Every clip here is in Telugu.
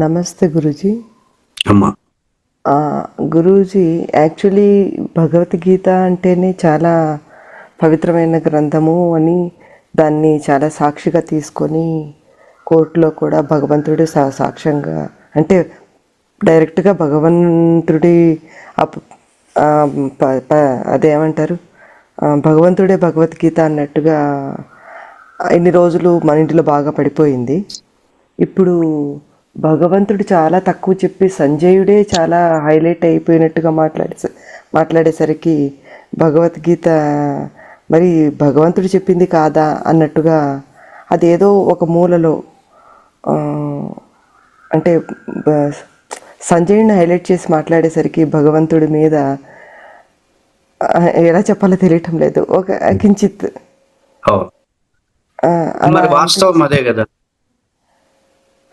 నమస్తే గురూజీ. అమ్మా. గురూజీ యాక్చువల్లీ భగవద్గీత అంటేనే చాలా పవిత్రమైన గ్రంథము అని దాన్ని చాలా సాక్షిగా తీసుకొని కోర్టులో కూడా భగవంతుడి సాక్ష్యంగా అంటే డైరెక్ట్గా భగవంతుడి అదేమంటారు? భగవంతుడే భగవద్గీత అన్నట్టుగా ఇన్ని రోజులు మన ఇంటిలో బాగా పడిపోయింది. ఇప్పుడు భగవంతుడు చాలా తక్కువ చెప్పి సంజయుడే చాలా హైలైట్ అయిపోయినట్టుగా మాట్లాడే మాట్లాడేసరికి భగవద్గీత మరి భగవంతుడు చెప్పింది కాదా అన్నట్టుగా అదేదో ఒక మూలలో అంటే సంజయుడిని హైలైట్ చేసి మాట్లాడేసరికి భగవంతుడి మీద ఎలా చెప్పాలో తెలియటం లేదు. ఒక కించిత్. వాస్తవం అదే కదా.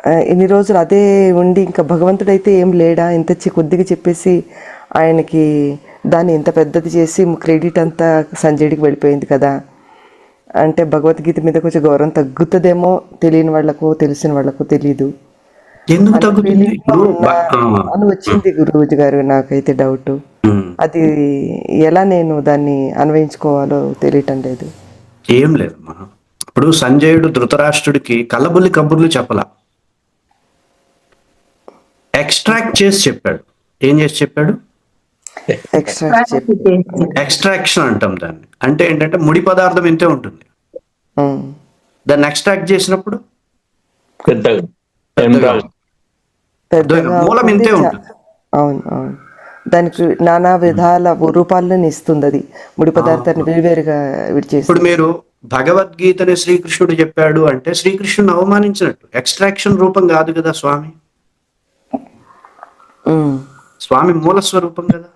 ఇన్ని రోజులు అదే ఉండి ఇంకా భగవంతుడైతే ఏం లేడా? ఇంత చి- కొద్దిగా చెప్పేసి ఆయనకి దాన్ని ఇంత పెద్దది చేసి క్రెడిట్ అంతా సంజయుడికి వెళ్ళిపోయింది కదా. అంటే భగవద్గీత మీద కొంచెం గౌరవం తగ్గుతుందేమో తెలియని వాళ్ళకు తెలిసిన వాళ్ళకు తెలీదు. అని వచ్చింది గురువుజీ గారు నాకైతే డౌట్. అది ఎలా నేను దాన్ని అన్వయించుకోవాలో తెలియటం లేదు. ఏం లేదమ్మా. ఇప్పుడు సంజయుడు ధృతరాష్ట్రుడికి కళ్ళబుల్లి కబుర్లు చెప్పలా. ఎక్స్ట్రాక్ట్ చేసి చెప్పాడు. ఏం చేసి చెప్పాడు? ఎక్స్ట్రా చెప్పి ఎక్స్ట్రాక్షన్ అంటాం దాన్ని. అంటే ఏంటంటే ముడి పదార్థం ఇంతే ఉంటుంది. దాన్ని ఎక్స్ట్రాక్ట్ చేసినప్పుడు? మూలం ఇంతే ఉంటుంది. అవును అవును. దానికి నానా విధాల రూపాలను ఇస్తుంది అది ముడి పదార్థాన్ని వేరువేరుగా విడిచేసి ఇప్పుడు మీరు భగవద్గీతని శ్రీకృష్ణుడు చెప్పాడు అంటే శ్రీకృష్ణుని అవమానించినట్టు. ఎక్స్ట్రాక్షన్ రూపం కాదు కదా స్వామి? స్వామి మూల స్వరూపం కదా.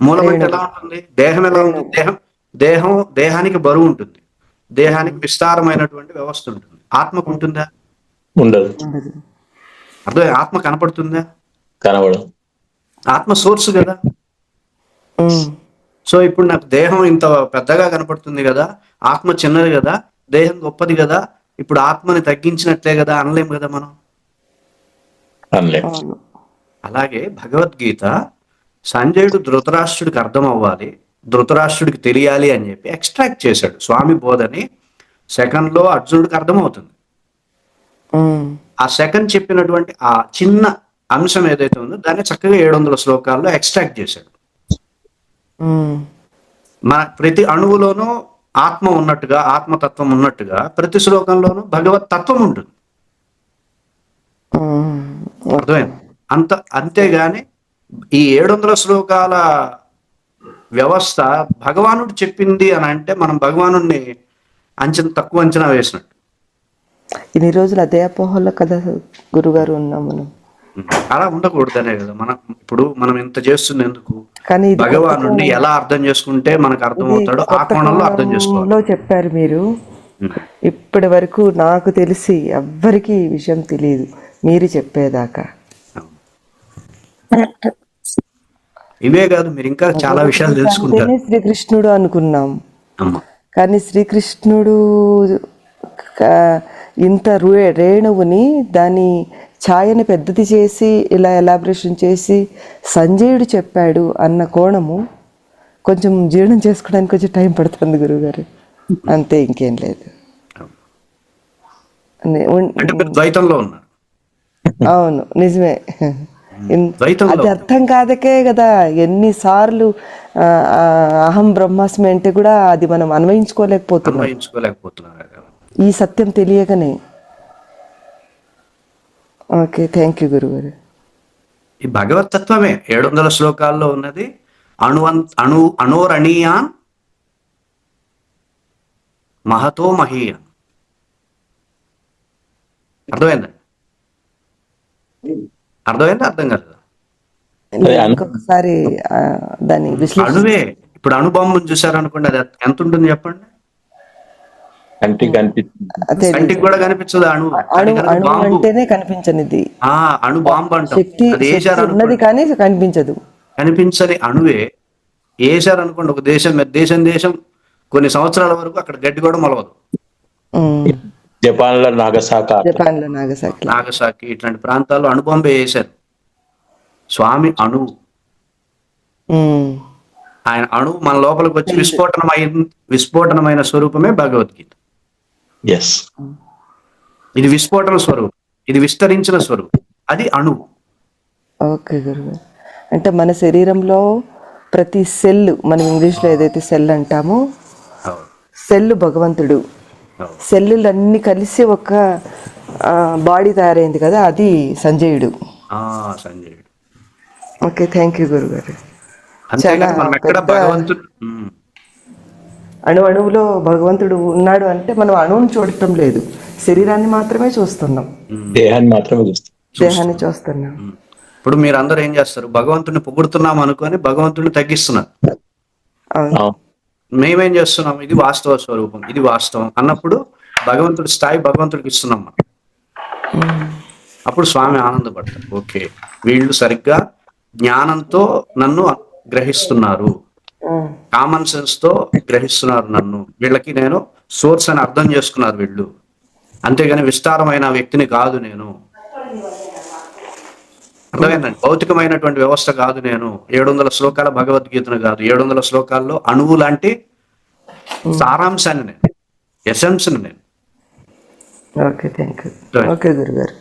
మూలం అంటే ఎలా ఉంటుంది? దేహం ఎలా ఉంటుంది? దేహం దేహం దేహానికి బరువు ఉంటుంది. దేహానికి విస్తారమైనటువంటి వ్యవస్థ ఉంటుంది. ఆత్మకు ఉంటుందా? ఉండదు. అర్థం ఆత్మ కనపడుతుందా? కనబడదు. ఆత్మ సోర్స్ కదా. సో ఇప్పుడు నాకు దేహం ఇంత పెద్దగా కనపడుతుంది కదా ఆత్మ చిన్నది కదా దేహం గొప్పది కదా ఇప్పుడు ఆత్మని తగ్గించినట్లే కదా అనలేం కదా మనం? అలాగే భగవద్గీత సంజయుడు ధృతరాష్ట్రుడికి అర్థం అవ్వాలి ధృతరాష్ట్రుడికి తెలియాలి అని చెప్పి ఎక్స్ట్రాక్ట్ చేశాడు. స్వామి బోధని సెకండ్లో అర్జునుడికి అర్థమవుతుంది. ఆ సెకండ్ చెప్పినటువంటి ఆ చిన్న అంశం ఏదైతే ఉందో దాన్ని చక్కగా ఏడు వందల శ్లోకాల్లో ఎక్స్ట్రాక్ట్ చేశాడు. మన ప్రతి అణువులోనూ ఆత్మ ఉన్నట్టుగా ఆత్మతత్వం ఉన్నట్టుగా ప్రతి శ్లోకంలోనూ భగవత్ తత్వం ఉంటుంది. అర్థమైంది? అంత అంతేగాని ఈ ఏడు వందల శ్లోకాల వ్యవస్థ భగవానుడు చెప్పింది అని అంటే మనం భగవాను అంచనా తక్కువ అంచనా వేసినట్టు. ఇన్ని రోజులు అదే అపోహలో కదా గురుగారు ఉన్నాం మనం. అలా ఉండకూడదనే కదా. మనం ఇప్పుడు మనం ఇంత చేస్తుంది ఎందుకు? కానీ భగవాను ఎలా అర్థం చేసుకుంటే మనకు అర్థమవుతాడో ఆ కోణంలో అర్థం చేసుకోవాలి. చెప్పారు మీరు. ఇప్పటి వరకు నాకు తెలిసి ఎవ్వరికి ఈ విషయం తెలియదు. మీరు చెప్పేదాకా. ఇవే కాదు మీరు ఇంకా చాలా విషయాలు తెలుసుకుంటారు. శ్రీకృష్ణుడు అనుకున్నాం. కానీ శ్రీకృష్ణుడు ఇంత రు- రేణువుని దాని ఛాయని పెద్దది చేసి ఇలా ఎలాబరేషన్ చేసి సంజయుడు చెప్పాడు అన్న కోణము కొంచెం జీర్ణం చేసుకోవడానికి కొంచెం టైం పడుతుంది గురువుగారు. అంతే ఇంకేం లేదు. ద్వైతంలో ఉన్నారు. అవును నిజమే. అది అర్థం కాదకే కదా ఎన్నిసార్లు అహం బ్రహ్మాస్మి అంటే కూడా అది మనం అన్వయించుకోలేకపోతున్నాం. ఈ సత్యం తెలియకనే. ఓకే థ్యాంక్ యూ గురుగారు. ఈ భగవత్ తత్వమే ఏడు వందల శ్లోకాల్లో ఉన్నది అణువన్ అణు అణోరణీయాన్ మహతో మహీయాన్. అర్థమైందా? అర్థమైందా? అర్థం కాదు ఇంకొకసారి దాన్ని అణువే ఇప్పుడు అణుబాంబుని చూసారనుకోండి అది ఎంత ఉంటుంది చెప్పండి? కంటికి కనిపిస్తుంది అదే కంటికి కూడా కనిపించదు అణు. అణు అంటేనే కనిపించనిది. ఆ అణు బాంబు అంటాం. శక్తి ఉన్నది కానీ కనిపించదు. కనిపించని అణువే వేశారు అనుకోండి ఒక దేశం దేశం దేశం కొన్ని సంవత్సరాల వరకు అక్కడ గడ్డి కూడా మొలవదు. జపాన్లో నాగసాక. జపాన్లో నాగసాకి. నాగసాకి ఇట్లాంటి ప్రాంతాల్లో అణుబొంబే వేశారు. స్వామి అణువు ఆయన అణువు మన లోపలికి వచ్చి విస్ఫోటనమైన విస్ఫోటనమైన స్వరూపమే భగవద్గీత. ఎస్ ఇది విస్ఫోటన స్వరూపం. ఇది విస్తరించిన స్వరూపం. అది అణువు ఓకే గురుగారు అంటే మన శరీరంలో ప్రతి సెల్ మనం ఇంగ్లీష్లో ఏదైతే సెల్ అంటామో సెల్ భగవంతుడు. అవును. సెల్లులన్నీ కలిసి ఒక బాడీ తయారైంది కదా అది సంజయుడు. ఆ, సంజయుడు. ఓకే థ్యాంక్ యూ గురుగారు. అణు అణువులో భగవంతుడు ఉన్నాడు అంటే మనం అణువుని చూడటం లేదు. శరీరాన్ని మాత్రమే చూస్తున్నాం. దేహాన్ని మాత్రమే దేహాన్ని చూస్తున్నాం. ఇప్పుడు మీరు అందరూ ఏం చేస్తారు? భగవంతుడిని పొగుడుతున్నాం అనుకొని భగవంతుడిని తగ్గిస్తున్నారు. మేమేం చేస్తున్నాం? ఇది వాస్తవ స్వరూపం. ఇది వాస్తవం. అన్నప్పుడు భగవంతుడి స్థాయి భగవంతుడికి ఇస్తున్నాం మనం. అప్పుడు స్వామి ఆనందపడతారు. ఓకే. వీళ్ళు సరిగ్గా జ్ఞానంతో నన్ను గ్రహిస్తున్నారు. కామన్ సెన్స్తో గ్రహిస్తున్నారు నన్ను. వీళ్ళకి నేను సోర్స్ అని అర్థం చేసుకున్నారు వీళ్ళు. అంతేగాని విస్తారమైన వ్యక్తిని కాదు నేను. అర్థమైందండి? భౌతికమైనటువంటి వ్యవస్థ కాదు నేను. ఏడు వందల శ్లోకాల భగవద్గీతను కాదు. ఏడు వందల శ్లోకాల్లో అణువు లాంటి సారాంశాన్ని నేను ఎసెన్స్ నేను. ఓకే థ్యాంక్ యూ ఓకే గురుగారు.